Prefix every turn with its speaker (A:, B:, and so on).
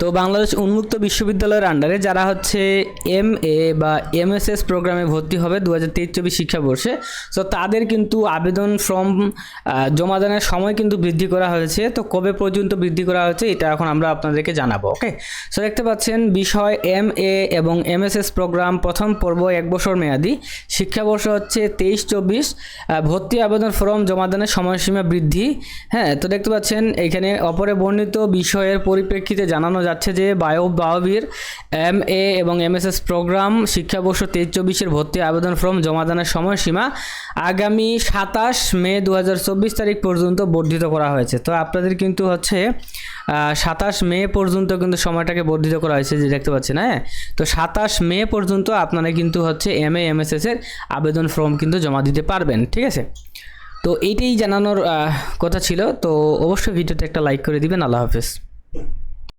A: তো বাংলাদেশ উন্মুক্ত বিশ্ববিদ্যালয়ের আন্ডারে যারা হচ্ছে এম এ বা এমএসএস প্রোগ্রামে ভর্তি হবে দু হাজার তেইশ চব্বিশ শিক্ষাবর্ষে তো তাদের কিন্তু আবেদন ফর্ম জমা দানের সময় কিন্তু বৃদ্ধি করা হয়েছে। তো কবে পর্যন্ত বৃদ্ধি করা হয়েছে এটা এখন আমরা আপনাদেরকে জানাব ওকে সো দেখতে পাচ্ছেন বিষয় এম এ এবং এমএসএস প্রোগ্রাম প্রথম পর্ব এক বছর মেয়াদি। শিক্ষাবর্ষ হচ্ছে তেইশ চব্বিশ ভর্তি আবেদন ফর্ম জমা দানের সময়সীমা বৃদ্ধি হ্যাঁ? তো দেখতে পাচ্ছেন এখানে অপরে বর্ণিত বিষয়ের পরিপ্রেক্ষিতে জানানো যাচ্ছে যে বায়ো বায়োবির এম এ এবং এমএসএস প্রোগ্রাম শিক্ষাবর্ষ তেইশ চব্বিশের ভর্তি আবেদন ফর্ম জমা দানের সময়সীমা আগামী সাতাশ মে দু হাজার চব্বিশ তারিখ পর্যন্ত বর্ধিত করা হয়েছে। তো আপনাদের কিন্তু হচ্ছে সাতাশ মে পর্যন্ত কিন্তু সময়টাকে বর্ধিত করা হয়েছে, যে দেখতে পাচ্ছেন হ্যাঁ? তো সাতাশ মে পর্যন্ত আপনারা কিন্তু হচ্ছে এম এ এমএসএস এর আবেদন ফর্ম কিন্তু জমা দিতে পারবেন, ঠিক আছে? তো এইটাই জানানোর কথা ছিল। তো অবশ্যই ভিডিওতে একটা লাইক করে দিবেন। আল্লাহ হাফেজ।